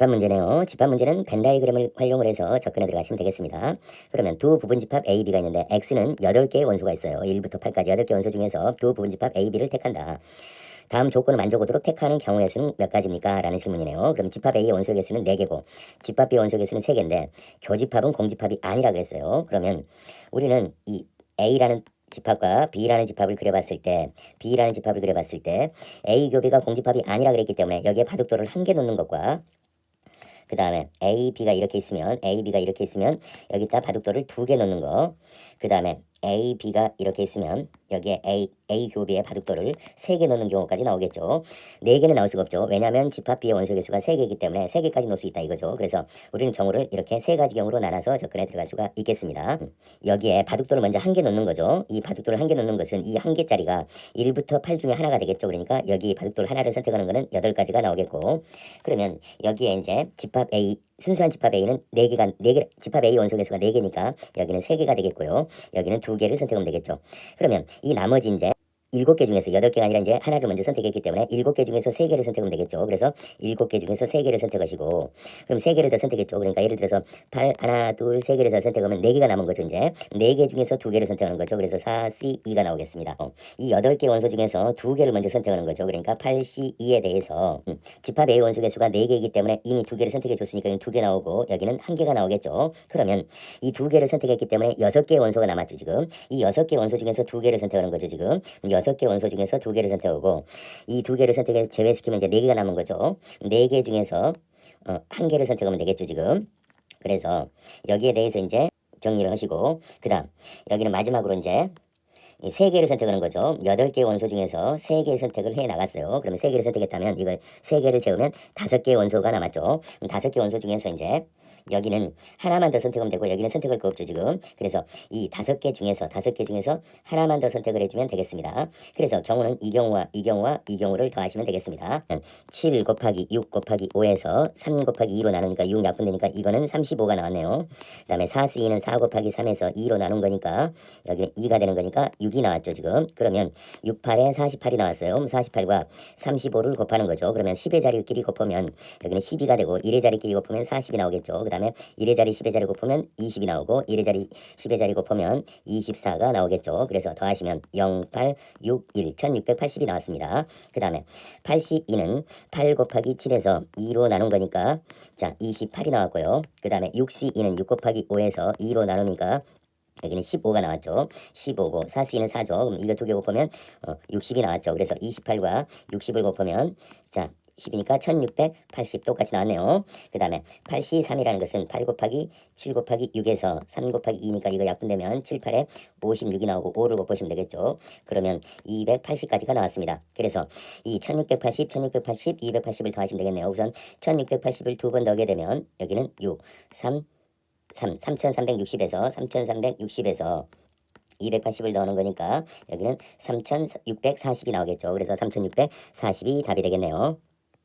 집합 문제네요. 집합 문제는 벤 다이그램을 활용을 해서 접근해 들어가시면 되겠습니다. 그러면 두 부분 집합 A, B가 있는데 X는 8개의 원소가 있어요. 1부터 8까지 8개 원소 중에서 두 부분 집합 A, B를 택한다. 다음 조건을 만족하도록 택하는 경우의 수는 몇 가지입니까? 라는 질문이네요. 그럼 집합 A의 원소 개수는 4개고 집합 B 원소 개수는 3개인데 교집합은 공집합이 아니라 그랬어요. 그러면 우리는 이 A라는 집합과 B라는 집합을 그려봤을 때 B라는 집합을 그려봤을 때 A 교비가 공집합이 아니라 그랬기 때문에 여기에 바둑돌을 한 개 놓는 것과 그 다음에 A, B가 이렇게 있으면 A, B가 이렇게 있으면 여기다 바둑돌을 두개 놓는 거. 그 다음에 A, B가 이렇게 있으면 여기에 A, A 교비에 바둑돌을 세개 놓는 경우까지 나오겠죠. 네 개는 나올 수가 없죠. 왜냐하면 집합 B의 원소 개수가 세 개이기 때문에 세 개까지 놓을 수 있다 이거죠. 그래서 우리는 경우를 이렇게 세 가지 경우로 나눠서 접근해 들어갈 수가 있겠습니다. 여기에 바둑돌을 먼저 한개 놓는 거죠. 이 바둑돌을 한개 놓는 것은 이 한 개짜리가 1부터 8 중에 하나가 되겠죠. 그러니까 여기 바둑돌 하나를 선택하는 거는 여덟 가지가 나오겠고 그러면 여기에 이제 집합 A 순수한 집합 A는 네개가네개 집합 A 원소 개수가 네개니까 여기는 세개가 되겠고요. 여기는 두개를 선택하면 되겠죠. 그러면 이 나머지 이제 일곱 개 중에서 여덟 개가 아니라 이제 하나를 먼저 선택했기 때문에 일곱 개 중에서 세 개를 선택하면 되겠죠. 그래서 일곱 개 중에서 세 개를 선택하시고 그럼 세 개를 더 선택했죠. 그러니까 예를 들어서 팔 하나 둘 세 개를 더 선택하면 네 개가 남은 거죠. 이제 네 개 중에서 두 개를 선택하는 거죠. 그래서 4C2가 나오겠습니다. 어, 이 여덟 개 원소 중에서 두 개를 먼저 선택하는 거죠. 그러니까 8C2에 대해서 음, 집합 A 원소 개수가 네 개이기 때문에 이미 두 개를 선택해 줬으니까 두 개 나오고 여기는 한 개가 나오겠죠. 그러면 이 두 개를 선택했기 때문에 여섯 개의 원소가 남았죠. 지금 이 여섯 개 원소 중에서 두 개를 선택하는 거죠. 지금 여섯 개 원소 중에서 두 개를 선택하고 이 두 개를 선택해 제외시키면 이제 네 개가 남은 거죠. 네 개 중에서 어, 한 개를 선택하면 되겠죠. 지금 그래서 여기에 대해서 이제 정리를 하시고 그다음 여기는 마지막으로 이제 이세 개를 선택하는 거죠. 여덟 개 원소 중에서 세 개의 선택을 해 나갔어요. 그러면 세 개를 선택했다면 이거 세 개를 재우면 다섯 개의 원소가 남았죠. 다섯 개 원소 중에서 이제 여기는 하나만 더 선택하면 되고 여기는 선택할 거 없죠 지금. 그래서 이 다섯 개 중에서 다섯 개 중에서 하나만 더 선택을 해주면 되겠습니다. 그래서 경우는 이 경우와 이 경우와 이 경우를 더하시면 되겠습니다. 7 곱하기 6 곱하기 5에서 3 곱하기 2로 나누니까 6 약분되니까 이거는 35가 나왔네요. 그 다음에 4C는 4 곱하기 3에서 2로 나눈 거니까 여기는 2가 되는 거니까 6이 나왔죠 지금. 그러면 6, 8에 48이 나왔어요. 그럼 48과 35를 곱하는 거죠. 그러면 10의 자리끼리 곱하면 여기는 12가 되고 1의 자리끼리 곱하면 40이 나오겠죠. 그 다음에 1의 자리 10의 자리 곱하면 20이 나오고 1의 자리 10의 자리 곱하면 24가 나오겠죠. 그래서 더하시면 0, 8, 6, 1, 1680이 나왔습니다. 그 다음에 82는 8 곱하기 7에서 2로 나눈 거니까 자 28이 나왔고요. 그 다음에 6C2는 6 곱하기 5에서 2로 나누니까 여기는 15가 나왔죠. 15고 4C는 4죠. 그럼 이거 두 개 곱하면 어, 60이 나왔죠. 그래서 28과 60을 곱하면 자 10이니까 1680 똑같이 나왔네요. 그 다음에 83이라는 것은 8 곱하기 7 곱하기 6에서 3 곱하기 2니까 이거 약분되면 7, 8에 56이 나오고 5를 곱보시면 되겠죠. 그러면 280까지가 나왔습니다. 그래서 이 1680, 1680, 280을 더하시면 되겠네요. 우선 1680을 두 번 더하게 되면 여기는 6, 3, 3, 3360에서 3360에서 280을 넣는 거니까 여기는 3640이 나오겠죠. 그래서 3640이 답이 되겠네요.